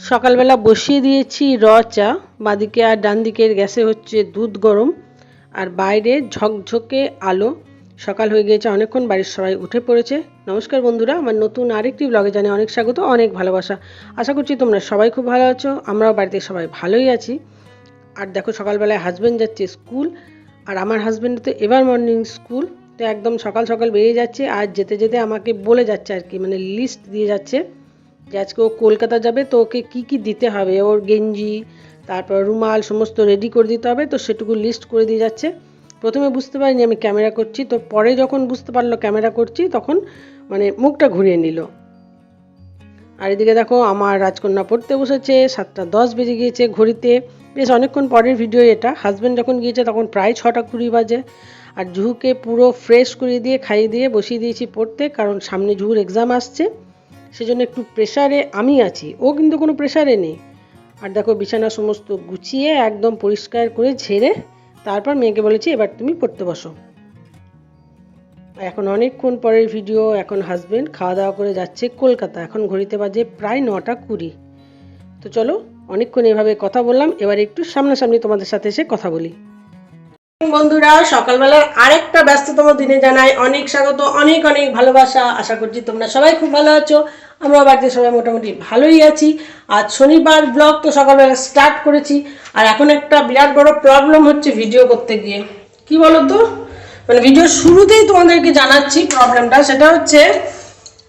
সকালবেলা বসিয়ে দিয়েছি র চা, বাঁদিকে আর ডান দিকের গ্যাসে হচ্ছে দুধ গরম, আর বাইরে ঝকঝকে আলো। সকাল হয়ে গিয়েছে, অনেকক্ষণ বাড়ির সবাই উঠে পড়েছে। নমস্কার বন্ধুরা, আমার নতুন আরেকটি ব্লগে জানে অনেক স্বাগত, অনেক ভালোবাসা। আশা করছি তোমরা সবাই খুব ভালো আছো, আমরাও বাড়িতে সবাই ভালোই আছি। আর দেখো, সকালবেলায় হাজব্যান্ড যাচ্ছে স্কুল, আর আমার হাজব্যান্ড তো এবার মর্নিং স্কুল তো একদম সকাল সকাল বেরিয়ে যাচ্ছে, আর যেতে যেতে আমাকে বলে যাচ্ছে আর কি মানে লিস্ট দিয়ে যাচ্ছে। যে আজকে ও কলকাতা যাবে, তো ওকে কী কী দিতে হবে? ওর গেঞ্জি, তারপর রুমাল সমস্ত রেডি করে দিতে হবে, তো সেটুকু লিস্ট করে দিয়ে যাচ্ছে। প্রথমে বুঝতে পারিনি আমি ক্যামেরা করছি, তো পরে যখন বুঝতে পারল ক্যামেরা করছি, তখন মানে মুখটা ঘুরিয়ে নিল। আর এদিকে দেখো, আমার রাজকন্যা পড়তে বসেছে, সাতটা দশ বেজে গিয়েছে ঘড়িতে। বেশ অনেকক্ষণ পরের ভিডিও এটা। হাজব্যান্ড যখন গিয়েছে, তখন প্রায় ছটা কুড়ি বাজে। আর জুহুকে পুরো ফ্রেশ করিয়ে দিয়ে, খাইয়ে দিয়ে বসিয়ে দিয়েছি পড়তে, কারণ সামনে জুহুর এক্সাম আসছে। সেজন্য একটু প্রেশারে আমি আছি। ও কিন্তু কোনো প্রেশারে নেই। আর দেখো বিছানা সমস্ত গুছিয়ে একদম পরিষ্কার করে ঝেড়ে তারপর মেয়েকে বলেছি, এবার তুমি পড়তে বসো। এখন অনেকক্ষণ পরের ভিডিও এখন হাজব্যান্ড খাওয়া দাওয়া করে যাচ্ছে কলকাতা। এখন ঘড়িতে বাজে প্রায় নটা কুড়ি। তো চলো, অনেকক্ষণ এভাবে কথা বললাম, এবার একটু সামনাসামনি তোমাদের সাথে এসে কথা বলি। বন্ধুরা সকালবেলার আরেকটা ব্যস্ততম দিনে জানাই অনেক স্বাগত, অনেক অনেক ভালোবাসা। আশা করছি তোমরা সবাই খুব ভালো আছো। আমরা বাড়িতে সবাই মোটামুটি ভালোই আছি। আর শনিবার ব্লগ তো সকালবেলা স্টার্ট করেছি। আর এখন একটা বিরাট বড় প্রবলেম হচ্ছে ভিডিও করতে গিয়ে। কি বলো তো মানে ভিডিও শুরুতেই তোমাদেরকে জানাচ্ছি প্রবলেমটা সেটা হচ্ছে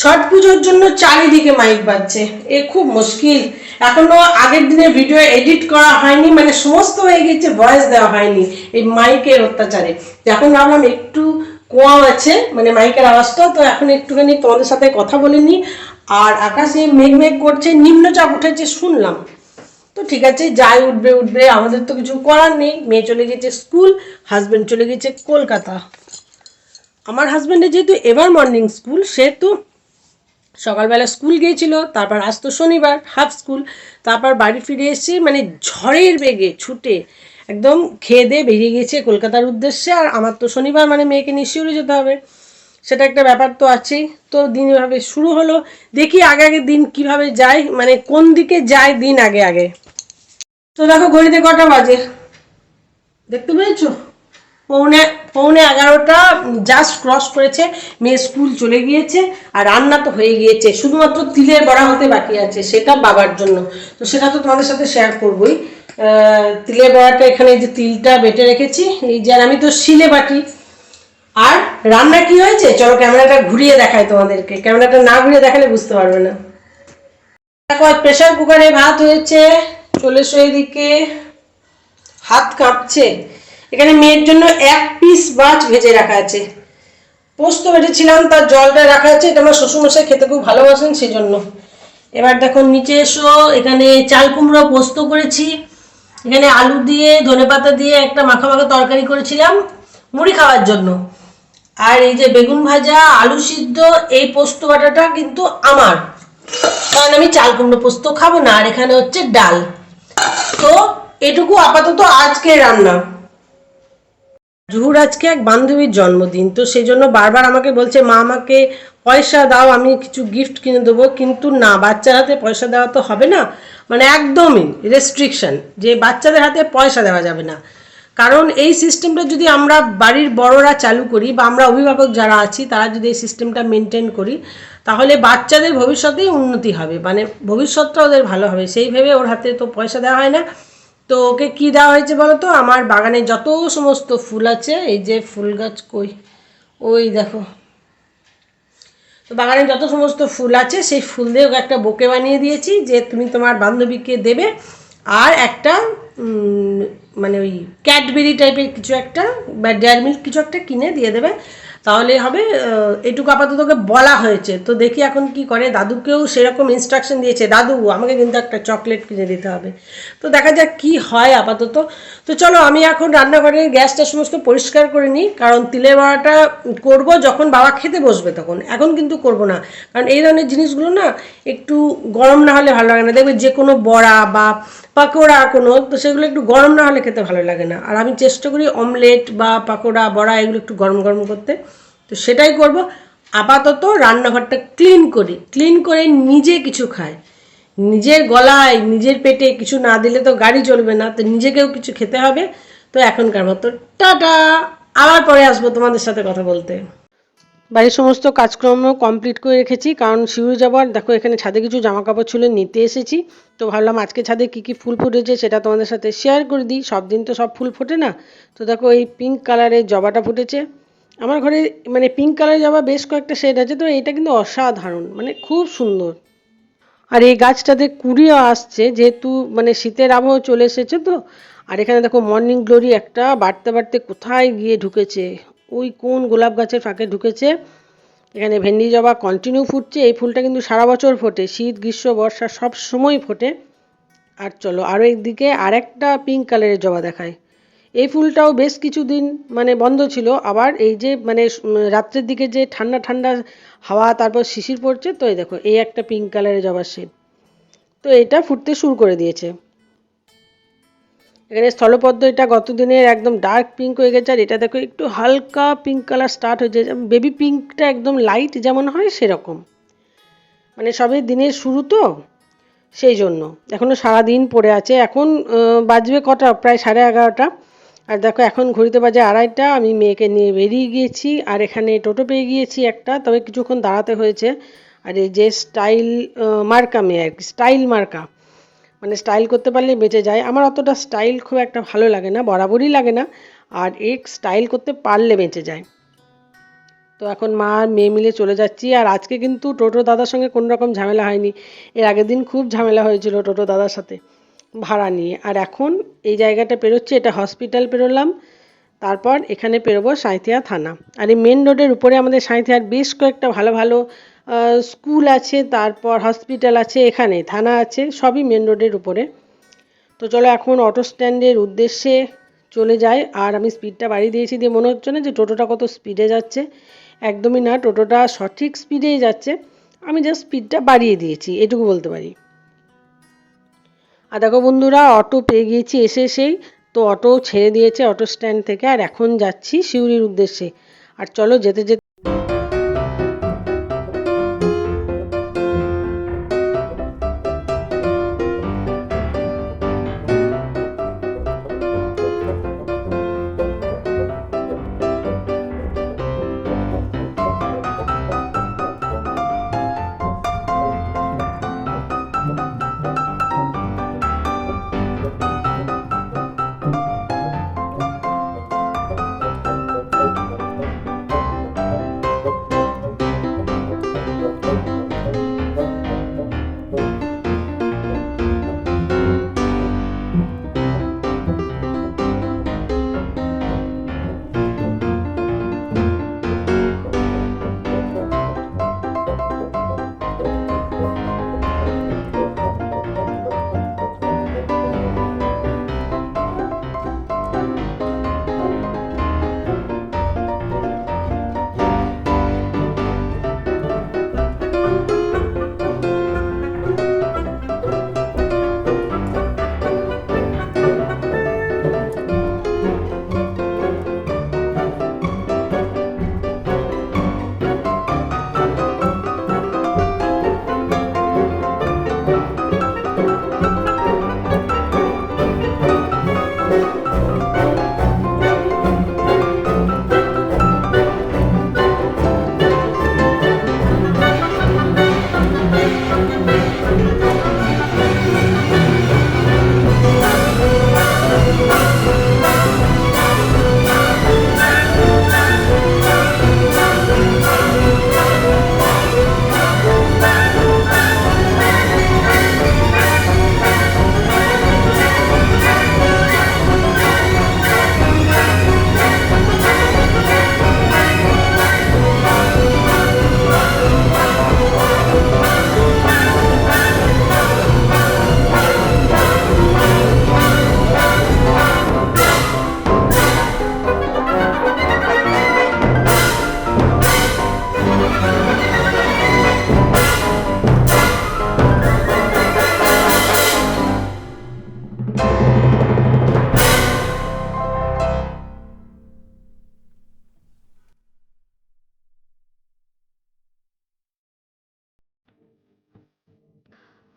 ছট পুজোর জন্য চারিদিকে মাইক বাজছে। এ খুব মুশকিল। এখনও আগের দিনের ভিডিও এডিট করা হয়নি মানে সমস্ত হয়ে গেছে ভয়েস দেওয়া হয়নি এই মাইকের অত্যাচারে। এখন ভাবলাম একটু কোয়া আছে মানে মাইকের আওয়াজটা, তো এখন একটুখানি তোমাদের সাথে কথা বলিনি আর আকাশে মেঘ মেঘ করছে, নিম্নচাপ উঠেছে, শুনলাম। তো ঠিক আছে, যাই উঠবে উঠবে, আমাদের তো কিছু করার নেই। মেয়ে চলে গেছে স্কুল হাজবেন্ড চলে গেছে কলকাতা। আমার হাজবেন্ডের যেহেতু এবার মর্নিং স্কুল সেহেতু সকালবেলা স্কুল গিয়েছিল, তারপর আজ তো শনিবার হাফ স্কুল তারপর বাড়ি ফিরে এসে মানে ঝড়ের বেগে ছুটে একদম খেয়ে দিয়ে বেরিয়ে গেছে কলকাতার উদ্দেশ্যে, আর আমার তো শনিবার মানে মেয়েকে নিশ্চয়ই যেতে হবে। সেটা একটা ব্যাপার তো আছেই। তো দিন এভাবে শুরু হলো, দেখি আগে আগে দিন কীভাবে যায় মানে কোন দিকে যায় দিন আগে আগে। তো দেখো ঘড়িতে কটা বাজে? দেখতে পেয়েছ? পৌনে পৌনে এগারোটা জাস্ট ক্রস করেছে, মেয়ে স্কুল চলে গিয়েছে, আর রান্না তো হয়ে গিয়েছে, শুধুমাত্র তিলের বড়া হতে বাকি আছে, সেটা বাবার জন্য। তো সেটা তো তোমাদের সাথে শেয়ার করবোই। তিলের বড়াটা এখানে যে তিলটা বেটে রেখেছি, এই যে আমি তো শিলে বাটি। আর রান্না কি হয়েছে? চলো ক্যামেরাটা ঘুরিয়ে দেখাই তোমাদেরকে। ক্যামেরাটা না ঘুরিয়ে দেখালে বুঝতে পারবে না। দেখো প্রেশার কুকারে ভাত হয়েছে চলে এদিকে। হাত কাঁপছে। এখানে মেয়ের জন্য এক পিস মাছ ভেজে রাখা আছে। পোস্ত বেটেছিলাম তার জলটা রাখা আছে, এটা আমার শ্বশুরমশাই খেতে খুব ভালোবাসেন সেই জন্য এবার দেখো, নিচে এসো, এখানে চাল কুমড়ো পোস্ত করেছি। এখানে আলু দিয়ে ধনেপাতা দিয়ে একটা মাখা মাখা তরকারি করেছিলাম মুড়ি খাওয়ার জন্য। আর এই যে বেগুন ভাজা, আলু সিদ্ধ, এই পোস্ত বাটাটা কিন্তু আমার। কারণ আমি চাল কুমড়ো পোস্ত খাব না, আর এখানে হচ্ছে ডাল। তো এটুকু আপাতত আজকে রান্না। জুহুর আজকে এক বান্ধবীর জন্মদিন, তো সেই জন্য বারবার আমাকে বলছে, মা, আমাকে পয়সা দাও, আমি কিছু গিফট কিনে দেবো। কিন্তু না, বাচ্চার হাতে পয়সা দেওয়া তো হবে না। মানে একদমই রেস্ট্রিকশন যে বাচ্চাদের হাতে পয়সা দেওয়া যাবে না। কারণ এই সিস্টেমটা যদি আমরা বাড়ির বড়রা চালু করি, বা আমরা অভিভাবক যারা আছি, তারা যদি এই সিস্টেমটা মেনটেন করি, তাহলে বাচ্চাদের ভবিষ্যতেই উন্নতি হবে। মানে ভবিষ্যৎটা ওদের ভালো হবে। সেই ভেবে ওর হাতে তো পয়সা দেওয়া হয় না। তো ওকে কি দেওয়া হয়েছে বলো তো? আমার বাগানে যত সমস্ত ফুল আছে, এই যে ফুল গাছ কই? ওই দেখো। তো বাগানে যত সমস্ত ফুল আছে, সেই ফুল দিয়ে ওকে একটা বোকে বানিয়ে দিয়েছি, যে তুমি তোমার বান্ধবীকে দেবে। আর একটা মানে ওই ক্যাডবেরি টাইপের কিছু একটা, বা ডেয়ার মিল্ক কিছু একটা কিনে দিয়ে দেবে। তাহলে হবে এটুকু আপাতত ওকে বলা হয়েছে। তো দেখি এখন কি করে। দাদুকেও সেরকম ইনস্ট্রাকশন দিয়েছে, দাদু, আমাকে কিন্তু একটা চকলেট কিনে দিতে হবে। তো দেখা যাক কি হয় আপাতত। তো চলো, আমি এখন রান্নাঘরের গ্যাসটা সমস্ত পরিষ্কার করে নিই, কারণ তিলের বড়াটা করব যখন বাবা খেতে বসবে তখন। এখন কিন্তু করব না, কারণ এই ধরনের জিনিসগুলো না একটু গরম না হলে ভালো লাগে না। দেখবে যে কোনো বড়া বা পাকোড়া কোনো, তো সেগুলো একটু গরম না হলে খেতে ভালো লাগে না। আর আমি চেষ্টা করি অমলেট বা পাকোড়া, বড়া, এগুলো একটু গরম গরম করতে। তো সেটাই করব। আপাতত রান্নাঘরটা ক্লিন করি। ক্লিন করে নিজে কিছু খাই। নিজের গলায়, নিজের পেটে কিছু না দিলে তো গাড়ি চলবে না, তো নিজেকেও কিছু খেতে হবে। তো এখনকার মতো টাটা! আবার পরে আসব তোমাদের সাথে কথা বলতে। বাড়ির সমস্ত কাজকর্ম কমপ্লিট করে রেখেছি, কারণ শিউরে যাবার দেখো এখানে ছাদে কিছু জামা কাপড় ছিল, নিতে এসেছি। তো ভাবলাম আজকে ছাদে কী কী ফুল ফুটেছে সেটা তোমাদের সাথে শেয়ার করে দিই। সব দিন তো সব ফুল ফোটে না। তো দেখো এই পিঙ্ক কালারের জবাটা ফুটেছে। আমার ঘরে মানে পিঙ্ক কালারের জবা বেশ কয়েকটা শেড আছে তো এটা কিন্তু অসাধারণ মানে খুব সুন্দর। আর এই গাছটাতে কুড়িও আসছে, যেহেতু মানে শীতের আবহাওয়া চলে এসেছে তো, আর এখানে দেখো মর্নিং গ্লোরি একটা বাড়তে বাড়তে কোথায় গিয়ে ঢুকেছে? ওই কোন গোলাপ গাছের ফাঁকে ঢুকেছে? এখানে ভেন্ডি জবা কন্টিনিউ ফুটছে, এই ফুলটা কিন্তু সারা বছর ফোটে, শীত, গ্রীষ্ম, বর্ষা সব সময় ফোটে। আর চলো আরও একদিকে আরেকটা পিঙ্ক কালারের জবা দেখায় এই ফুলটাও বেশ কিছুদিন মানে বন্ধ ছিল। আবার এই যে মানে রাত্রের দিকে যে ঠান্ডা ঠান্ডা হাওয়া, তারপর শিশির পড়ছে, তো এই দেখো, এই একটা পিঙ্ক কালারের জবার শেড তো এটা ফুটতে শুরু করে দিয়েছে। এখানে স্থলপদ্ম, এটা গত দিনের একদম ডার্ক পিঙ্ক হয়ে গেছে, আর এটা দেখো, একটু হালকা পিঙ্ক কালার স্টার্ট হয়েছে। বেবি পিঙ্কটা একদম লাইট যেমন হয়, সেরকম। মানে সবে দিনের শুরু তো, সেই জন্য। এখনও সারাদিন পড়ে আছে। এখন বাজবে কটা? প্রায় সাড়ে এগারোটা। আর দেখো, এখন ঘড়িতে বাজে আড়াইটা, আমি মেয়েকে নিয়ে বেরিয়ে গিয়েছি, আর এখানে টোটো পেয়ে গিয়েছি একটা, তবে কিছুক্ষণ দাঁড়াতে হয়েছে। আর এই যে স্টাইল মার্কা মেয়ে আর কি, স্টাইল মার্কা। মানে স্টাইল করতে পারলে বেঁচে যায়। আমার অতটা স্টাইল খুব একটা ভালো লাগে না, বরাবরই লাগে না, আর এক স্টাইল করতে পারলে বেঁচে যায়। তো এখন মা আর মেয়ে মিলে চলে যাচ্ছি, আর আজকে কিন্তু টোটো দাদার সঙ্গে কোনো রকম ঝামেলা হয়নি। এর আগের দিন খুব ঝামেলা হয়েছিল টোটো দাদার সাথে। ভাড়া নিয়ে। আর এখন এই জায়গাটা পেরোচ্ছি, এটা হসপিটাল পেরোলাম। তারপর এখানে পেরোবো সাঁইথিয়া থানা। আর এই মেন রোডের উপরে আমাদের সাঁইথিয়ার বেশ কয়েকটা ভালো ভালো স্কুল আছে, তারপর হসপিটাল আছে, এখানে থানা আছে, সবই মেন রোডের উপরে। তো চলো এখন অটো স্ট্যান্ডের উদ্দেশ্যে চলে যায় আর আমি স্পিডটা বাড়িয়ে দিয়েছি দিয়ে মনে হচ্ছে না যে টোটোটা কত স্পিডে যাচ্ছে। একদমই না, টোটোটা সঠিক স্পিডেই যাচ্ছে। আমি জাস্ট স্পিডটা বাড়িয়ে দিয়েছি, এটুকু বলতে পারি। আর দেখো বন্ধুরা অটো পেয়ে গিয়েছি এসে সেই তো অটো ছেড়ে দিয়েছে অটো স্ট্যান্ড থেকে, আর এখন যাচ্ছি সিউড়ির উদ্দেশ্যে। আর চলো যেতে যেতে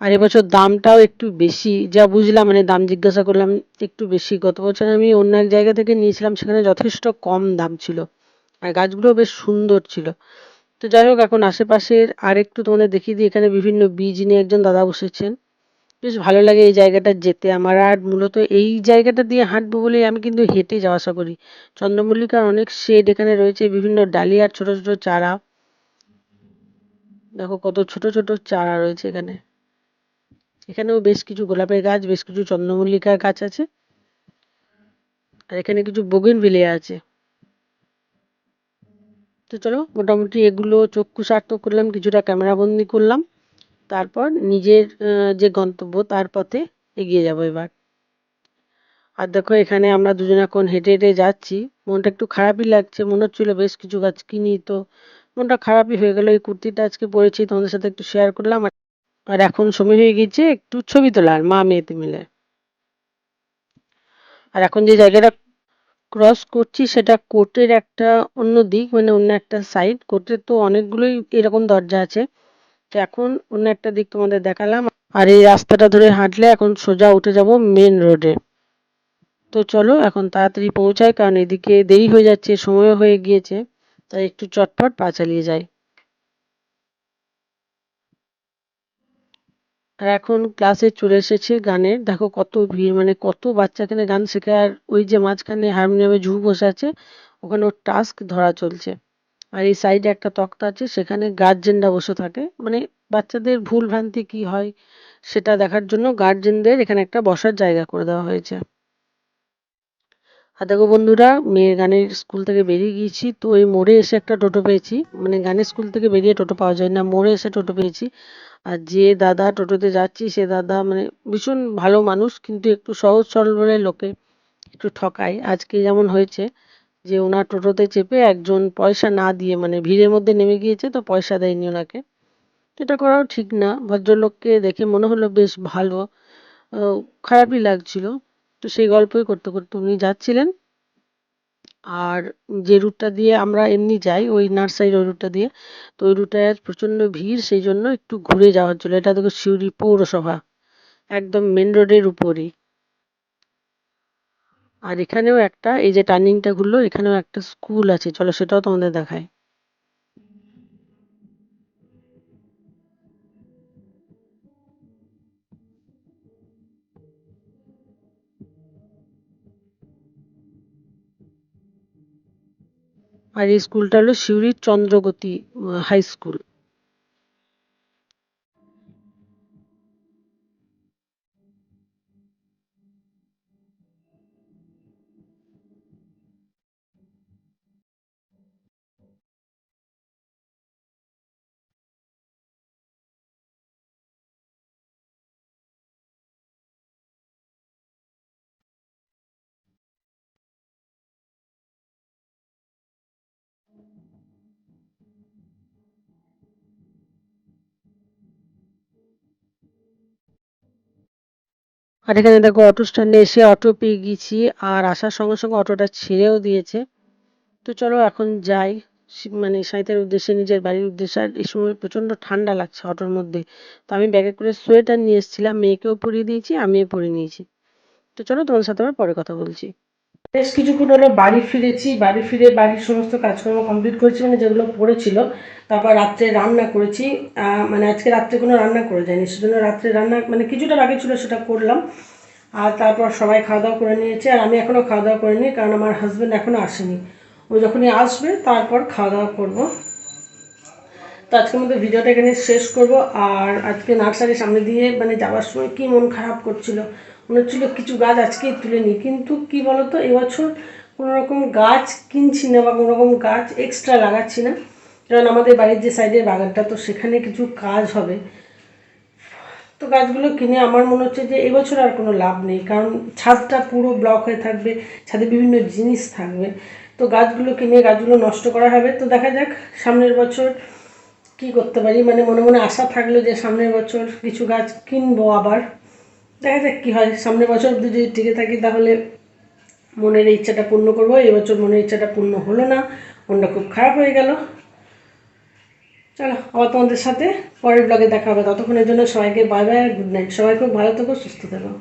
আর এবছর দামটাও একটু বেশি, যা বুঝলাম মানে দাম জিজ্ঞাসা করলাম একটু বেশি। গত বছর আমি অন্য এক জায়গা থেকে নিয়েছিলাম, সেখানে যথেষ্ট কম দাম ছিল। আর গাছগুলো বেশ সুন্দর ছিল। তো যাই হোক, এখন আশেপাশের আর একটু তোমাদের দেখিয়ে দিই, এখানে বিভিন্ন বীজ নিয়ে একজন দাদা বসেছেন। বেশ ভালো লাগে এই জায়গাটা যেতে। আমার আর মূলত এই জায়গাটা দিয়ে হাঁটবো বলে আমি কিন্তু হেঁটে যাওয়া আসা করি। চন্দ্রমল্লিকার অনেক শেড এখানে রয়েছে, বিভিন্ন ডালিয়ার ছোট ছোট চারা। দেখো কত ছোট ছোট চারা রয়েছে এখানে। এখানেও বেশ কিছু গোলাপের গাছ, বেশ কিছু চন্দ্রমল্লিকার গাছ আছে। আর এখানে কিছু বোগেনভিলিয়া আছে। তো চলো, মোটামুটি এগুলো চক্ষু সার্থক করলাম, কিছুটা ক্যামেরা বন্দি করলাম। তারপর নিজের যে গন্তব্য, তার পথে এগিয়ে যাব এবার। আর দেখো, এখানে আমরা দুজন এখন হেঁটে হেঁটে যাচ্ছি। মনটা একটু খারাপই লাগছে, মনে হচ্ছিল বেশ কিছু গাছ কিনি, তো মনটা খারাপই হয়ে গেল। এই কুর্তিটা আজকে পরেছি, তোমাদের সাথে একটু শেয়ার করলাম। আর এখন সময় হয়ে গেছে একটু ছবি তোলার, মা মেয়েতে মিলে। আর এখন যে জায়গাটা ক্রস করছি সেটা কোর্টের একটা অন্য দিক মানে অন্য একটা সাইড কোর্টের তো অনেকগুলোই এরকম দরজা আছে। তো এখন অন্য একটা দিক তোমাদের দেখালাম। আর এই রাস্তাটা ধরে হাঁটলে এখন সোজা উঠে যাব মেন রোডে তো চলো এখন তাড়াতাড়ি পৌঁছায় কারণ এদিকে দেরি হয়ে যাচ্ছে, সময়ও হয়ে গিয়েছে। তাই একটু চটপট পা চালিয়ে যাই। আর এখন ক্লাসে চলে এসেছে গানের। দেখো কত ভিড় মানে কত বাচ্চা এখানে গান শেখে। আর ওই যে মাঝখানে হারমোনিয়ামে ঝু বসে আছে ওখানে ওর টাস্ক ধরা চলছে। আর এই সাইডে একটা তক্তা আছে, সেখানে গার্জেনরা বসে থাকে। মানে বাচ্চাদের ভুল ভ্রান্তি কি হয়, সেটা দেখার জন্য গার্জেনদের এখানে একটা বসার জায়গা করে দেওয়া হয়েছে। আর দেখো বন্ধুরা, মেয়ের গানের স্কুল থেকে বেরিয়ে গিয়েছি। তো ওই মোড়ে এসে একটা টোটো পেয়েছি। মানে গানের স্কুল থেকে বেরিয়ে টোটো পাওয়া যায় না। মোড়ে এসে টোটো পেয়েছি। আর যে দাদা টোটোতে যাচ্ছি, সে দাদা মানে ভীষণ ভালো মানুষ, কিন্তু একটু সহজ সরল বলে লোকে একটু ঠকায়। আজকে যেমন হয়েছে যে ওনার টোটোতে চেপে একজন পয়সা না দিয়ে মানে ভিড়ের মধ্যে নেমে গিয়েছে, তো পয়সা দেয়নি ওনাকে। এটা করাও ঠিক না। ভদ্রলোককে দেখে মনে হলো বেশ ভালো খারাপই লাগছিল। তো সেই গল্পই করতে করতে উনি যাচ্ছিলেন। আর যে রুটটা দিয়ে আমরা এমনি যাই, ওই নার্সারির ওই রুটটা দিয়ে, তো ওই রুটটায় প্রচণ্ড ভিড়, সেই জন্য একটু ঘুরে যাওয়ার জন্য এটা দেখো সিউড়ি পৌরসভা, একদম মেন রোডের উপরেই। আর এখানেও একটা, এই যে টার্নিংটা ঘুরলো, এখানেও একটা স্কুল আছে। চলো সেটাও তোমাদের দেখায় আর এই স্কুলটা হলো সিউড়ির চন্দ্রগতি হাই স্কুল আর এখানে দেখো অটো স্ট্যান্ডে এসে অটো পেয়ে গেছি, আর আসার সঙ্গে সঙ্গে অটোটা ছেড়েও দিয়েছে। তো চলো এখন যাই মানে সাঁইতের উদ্দেশ্যে, নিজের বাড়ির উদ্দেশ্যে। আর এই সময় প্রচণ্ড ঠান্ডা লাগছে অটোর মধ্যে। তো আমি ব্যাগে করে সোয়েটার নিয়ে এসেছিলাম, মেয়েকেও পরিয়ে দিয়েছি, আমিও পরিয়ে নিয়েছি। তো চলো তোমার সাথে আবার পরে কথা বলছি। বেশ কিছুক্ষণ হলো বাড়ি ফিরেছি, বাড়ি ফিরে বাড়ির সমস্ত কাজকর্ম কমপ্লিট করেছি মানে যেগুলো পড়েছিল, তারপর রাত্রে রান্না করেছি মানে আজকে রাত্রে কোনো রান্না করে যায়নি সেজন্য রাত্রে রান্না মানে কিছুটা বাকি ছিল সেটা করলাম, আর তারপর সবাই খাওয়া দাওয়া করে নিয়েছে, আর আমি এখনও খাওয়া দাওয়া করিনি, কারণ আমার হাজব্যান্ড এখনও আসেনি। ও যখনই আসবে, তারপর খাওয়া দাওয়া করব। তো আজকের মধ্যে ভিডিওটা এখানে শেষ করব, আর আজকে নার্সারির সামনে দিয়ে মানে যাওয়ার সময় কি মন খারাপ করছিল মনে হচ্ছিল কিছু গাছ আজকেই তুলে নিই। কিন্তু কি বলতো, এবছর কোনো রকম গাছ কিনছি না বা কোনো রকম গাছ এক্সট্রা লাগাচ্ছি না। কারণ আমাদের বাড়ির যে সাইডের বাগানটা, তো সেখানে কিছু কাজ হবে। তো গাছগুলো কিনে আমার মনে হচ্ছে যে এবছর আর কোনো লাভ নেই। কারণ ছাদটা পুরো ব্লক হয়ে থাকবে, ছাদে বিভিন্ন জিনিস থাকবে। তো গাছগুলো কিনে গাছগুলো নষ্ট করা হবে। তো দেখা যাক সামনের বছর কি করতে পারি। মানে মনে মনে আশা থাকল যে সামনের বছর কিছু গাছ কিনবো আবার। দেখা যাক কী হয়। সামনের বছর অব্দি যদি টিকে থাকি, তাহলে মনের ইচ্ছাটা পূর্ণ করব। এবছর মনের ইচ্ছাটা পূর্ণ হলো না। মনটা খুব খারাপ হয়ে গেল। চলো, আবার তোমাদের সাথে পরের ব্লগে দেখা হবে। ততক্ষণের জন্য সবাইকে বাই বাই আর গুড নাইট সবাই খুব ভালো থেকো, সুস্থ থেকো।